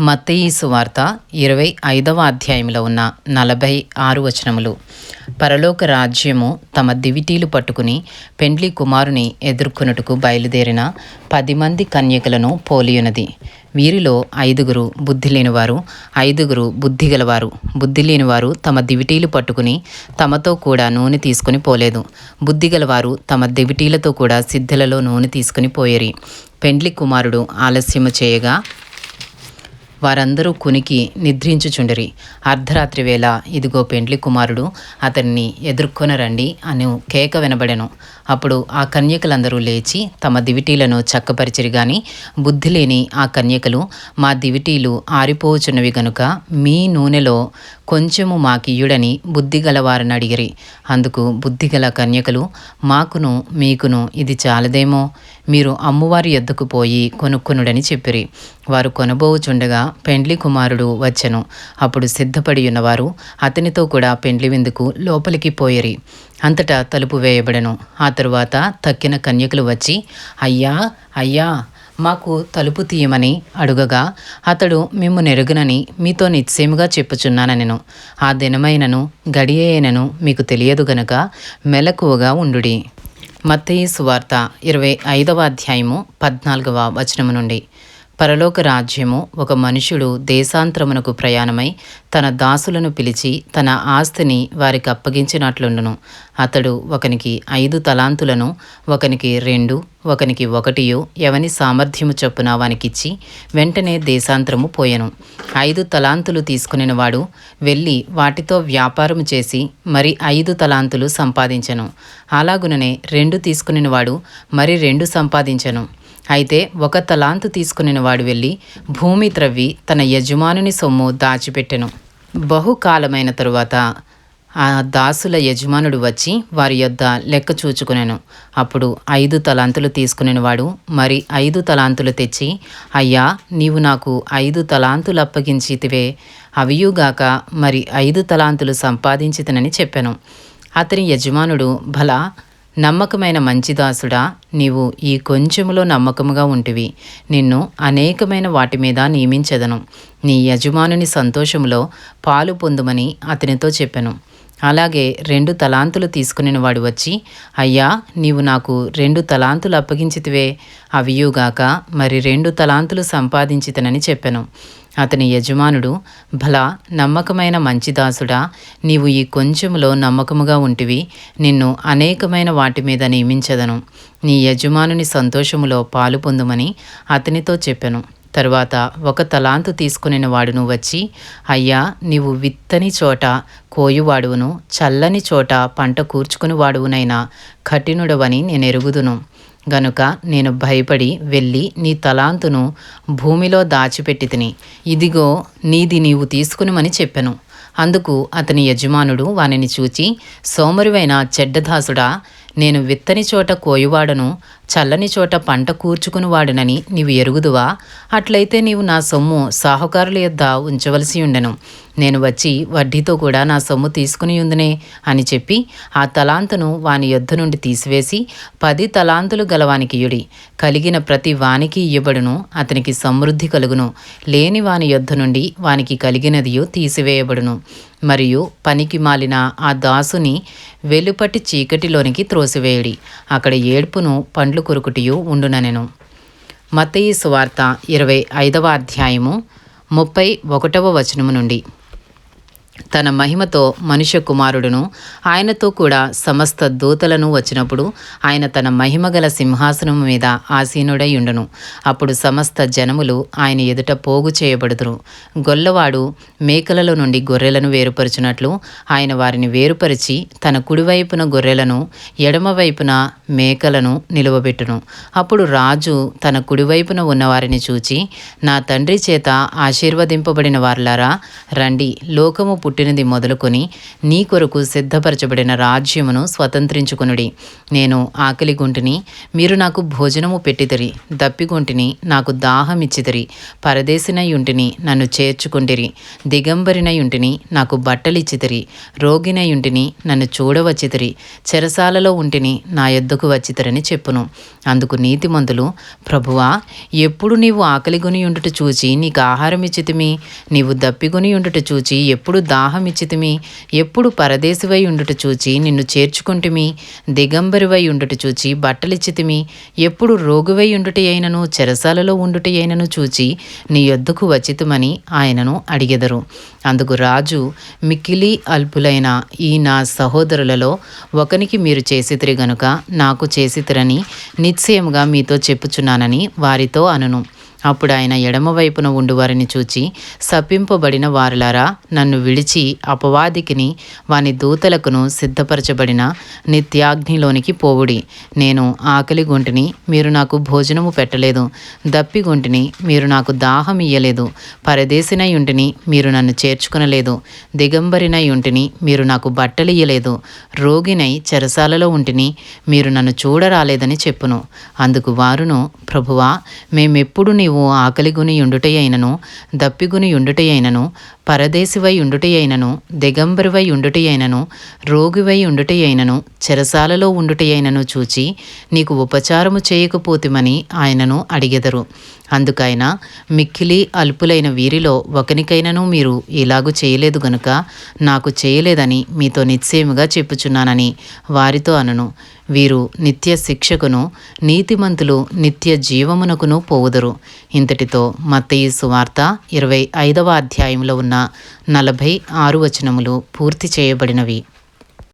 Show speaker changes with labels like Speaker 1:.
Speaker 1: మత్తయి వార్త ఇరవై ఐదవ అధ్యాయంలో ఉన్న నలభై ఆరు వచనములు. పరలోక రాజ్యము తమ దివిటీలు పట్టుకుని పెండ్లి కుమారుని ఎదుర్కొనుటకు బయలుదేరిన పది మంది కన్యకలను పోలియునది వీరిలో ఐదుగురు బుద్ధి లేనివారు ఐదుగురు బుద్ధి గలవారు బుద్ధి లేనివారు తమ దివిటీలు పట్టుకుని తమతో కూడా నూనె తీసుకుని పోలేదు. బుద్ధి గలవారు తమ దివిటీలతో కూడా సిద్ధులలో నూనె తీసుకుని పోయేరి. పెండ్లి కుమారుడు ఆలస్యము చేయగా వారందరూ కునికి నిద్రించుచుండిరి. అర్ధరాత్రి వేళ ఇదిగో పెండ్లి కుమారుడు అతన్ని ఎదుర్కొనరండి అని కేక వినబడెను. అప్పుడు ఆ కన్యకలందరూ లేచి తమ దివిటీలను చక్కపరిచిరి గాని బుద్ధి లేని ఆ కన్యకలు మా దివిటీలు ఆరిపోవచున్నవి గనుక మీ నూనెలో కొంచెము మాకియుడని బుద్ధి గలవారని అడిగిరి. అందుకు బుద్ధిగల కన్యకలు మాకును మీకును ఇది చాలదేమో? మీరు అమ్మవారి ఎద్దుకు పోయి కొనుక్కునుడని చెప్పిరి. వారు కొనబోవుచుండగా పెండ్లి కుమారుడు వచ్చెను. అప్పుడు సిద్ధపడి ఉన్నవారు అతనితో కూడా పెండ్లి విందుకు లోపలికి పోయిరి. అంతటా తలుపు వేయబడెను. ఆ తరువాత తక్కిన కన్యకులు వచ్చి అయ్యా అయ్యా మాకు తలుపు తీయమని అడుగగా అతడు మిమ్ము నెరుగునని మీతో నిశ్చయముగా చెప్పుచున్నానెను ఆ దినమైనను గడియేనను మీకు తెలియదు గనక మెలకువగా ఉండుడి. మత్తయి సువార్త ఇరవై ఐదవ అధ్యాయము పద్నాలుగవ వచనము నుండి. పరలోక రాజ్యము ఒక మనుషుడు దేశాంతరమునకు ప్రయాణమై తన దాసులను పిలిచి తన ఆస్తిని వారికి అప్పగించినట్లుండును. అతడు ఒకనికి ఐదు తలాంతులను ఒకనికి రెండు ఒకనికి ఒకటియు ఎవని సామర్థ్యము చొప్పున వానికిచ్చి వెంటనే దేశాంతరము పోయెను. ఐదు తలాంతులు తీసుకునేవాడు వాడు వెళ్ళి వాటితో వ్యాపారము చేసి మరి ఐదు తలాంతులు సంపాదించెను. అలాగుననే రెండు తీసుకునేవాడు మరి రెండు సంపాదించెను. అయితే ఒక తలాంతు తీసుకుని వాడు వెళ్ళి భూమి త్రవ్వి తన యజమానుని సొమ్ము దాచిపెట్టెను. బహుకాలమైన తరువాత ఆ దాసుల యజమానుడు వచ్చి వారి యొద్ద లెక్క చూచుకునేను. అప్పుడు ఐదు తలాంతులు తీసుకుని వాడు మరి ఐదు తలాంతులు తెచ్చి అయ్యా నీవు నాకు ఐదు తలాంతులు అప్పగించితివే అవియుగాక మరి ఐదు తలాంతులు సంపాదించితనని చెప్పాను. అతని యజమానుడు భలా నమ్మకమైన మంచిదాసుడా నీవు ఈ కొంచెములో నమ్మకముగా ఉంటివి. నిన్ను అనేకమైన వాటి మీద నియమించదను. నీ యజమానుని సంతోషములో పాలు పొందుమని అతనితో చెప్పాను. అలాగే రెండు తలాంతులు తీసుకుని వాడు వచ్చి అయ్యా నీవు నాకు రెండు తలాంతులు అప్పగించితివే. అవియుగాక మరి రెండు తలాంతులు సంపాదించితనని చెప్పాను. అతని యజమానుడు భలా నమ్మకమైన మంచిదాసుడా నీవు ఈ కొంచెములో నమ్మకముగా ఉంటివి నిన్ను అనేకమైన వాటి మీద నియమించదను. నీ యజమానుని సంతోషములో పాలు పొందుమని అతనితో చెప్పాను. తరువాత ఒక తలాంతు తీసుకుని వాడును వచ్చి అయ్యా నీవు విత్తని చోట కోయువాడువును చల్లని చోట పంట కూర్చుకుని వాడువునైనా కఠినుడవని నేను ఎరుగుదును. గనుక నేను భయపడి వెళ్ళి నీ తలాంతును భూమిలో దాచిపెట్టి తిని. ఇదిగో నీది నీవు తీసుకునిమని చెప్పెను. అందుకు అతని యజమానుడు వానిని చూచి సోమరువైన చెడ్డదాసుడా నేను విత్తని చోట కోయువాడను చల్లని చోట పంట కూర్చుకునివాడునని నీవు ఎరుగుదువా? అట్లయితే నీవు నా సొమ్ము సాహుకారుల యొద్ద ఉంచవలసి ఉండెను. నేను వచ్చి వడ్డీతో కూడా నా సొమ్ము తీసుకుని ఉందినే అని చెప్పి ఆ తలాంతును వాని యొద్ద నుండి తీసివేసి పది తలాంతులు గలవానికి యుడి. కలిగిన ప్రతి వానికి ఇయ్యబడును అతనికి సమృద్ధి కలుగును. లేని వాని యొద్ద నుండి వానికి కలిగినదియు తీసివేయబడును. మరియు పనికి మాలిన ఆ దాసుని వెలుపటి చీకటిలోనికి త్రోసివేయడి. అక్కడ ఏడ్పును పండ్లు కొరుకుటియు ఉండుననెను. మతయి సువార్త ఇరవై ఐదవ అధ్యాయము ముప్పై ఒకటవ వచనము నుండి. తన మహిమతో మనుష్య కుమారుడును ఆయనతో కూడా సమస్త దూతలను వచ్చినప్పుడు ఆయన తన మహిమగల సింహాసనం మీద ఆసీనుడై ఉండును అప్పుడు సమస్త జనములు ఆయన ఎదుట పోగు చేయబడుదురు. గొల్లవాడు మేకలలో నుండి గొర్రెలను వేరుపరుచున్నట్లు ఆయన వారిని వేరుపరిచి తన కుడివైపున గొర్రెలను ఎడమవైపున మేకలను నిలువబెట్టును. అప్పుడు రాజు తన కుడివైపున ఉన్నవారిని చూచి నా తండ్రి చేత ఆశీర్వదింపబడిన వారులారా రండి లోకము పుట్టినది మొదలుకొని నీ కొరకు సిద్ధపరచబడిన రాజ్యమును స్వతంత్రించుకొనుడి. నేను ఆకలిగొంటిని మీరు నాకు భోజనము పెట్టిదిరి దప్పిగుంటిని నాకు దాహమిచ్చిదిరి పరదేశినయుంటిని నన్ను చేర్చుకుంటిరి. దిగంబరినయుంటిని నాకు బట్టలిచ్చితిరి. రోగినయుంటిని నన్ను చూడవచ్చితిరి. చెరసాలలో ఉంటిని నా యొద్దకు వచ్చితిరని చెప్పును. అందుకు నీతిమంతులు ప్రభువా ఎప్పుడు నీవు ఆకలిగొని ఉండుట చూచి నీకు ఆహారం ఇచ్చితిమి నీవు దప్పిగొని ఉండుట చూచి ఎప్పుడు దాహమిచ్చితిమి ఎప్పుడు పరదేశివై ఉండుట చూచి నిన్ను చేర్చుకుంటుమి. దిగంబరివై ఉండుట చూచి బట్టలిచ్చితిమి. ఎప్పుడు రోగువై ఉండుట అయినను చెరసాలలో ఉండుట అయినను చూచి నీ యొద్దకు వచితమని ఆయనను అడిగెదరు. అందుకు రాజు మిక్కిలి అల్పులైన ఈ నా సహోదరులలో ఒకనికి మీరు చేసితిరి గనుక నాకు చేసితిరని నిశ్చయముగా మీతో చెప్పుచున్నానని వారితో అనును. అప్పుడు ఆయన ఎడమవైపున ఉండువారిని ఉండు వారిని చూచి సప్పింపబడిన వారులారా నన్ను విడిచి అపవాదికిని వాని దూతలకును సిద్ధపరచబడిన నిత్యాగ్నిలోనికి పోవుడి. నేను ఆకలి గుంటిని మీరు నాకు భోజనము పెట్టలేదు. దప్పి గుంటిని మీరు నాకు దాహం ఇయ్యలేదు. పరదేశినై ఉంటిని మీరు నన్ను చేర్చుకునలేదు. దిగంబరినై ఉంటిని మీరు నాకు బట్టలు ఇయ్యలేదు. రోగినై చెరసాలలో ఉంటిని మీరు నన్ను చూడరాలేదని చెప్పును. అందుకు వారును ప్రభువా మేమెప్పుడు నీవు ఆకలిగుని ఉండుటయైనను దప్పిగుని ఉండుటయైనను పరదేశివై ఉండుటయైనను దిగంబరివై ఉండుటయైనను రోగివై ఉండుటయైనను చెరసాలలో ఉండుటయైనను చూచి నీకు ఉపచారము చేయకపోతిమని ఆయనను అడిగెదరు. అందుకైనా మిక్కిలి అల్పులైన వీరిలో ఒకనికైనను మీరు ఇలాగు చేయలేదు గనుక నాకు చేయలేదని మీతో నిశ్చయముగా చెప్పుచున్నానని వారితో అనను. వీరు నిత్య శిక్షకును నీతిమంతులు నిత్య జీవమునకును పోవుదరు. ఇంతటితో మత్తయి సువార్త ఇరవై ఐదవ అధ్యాయంలో ఉన్న నలభై ఆరు వచనములు పూర్తి చేయబడినవి.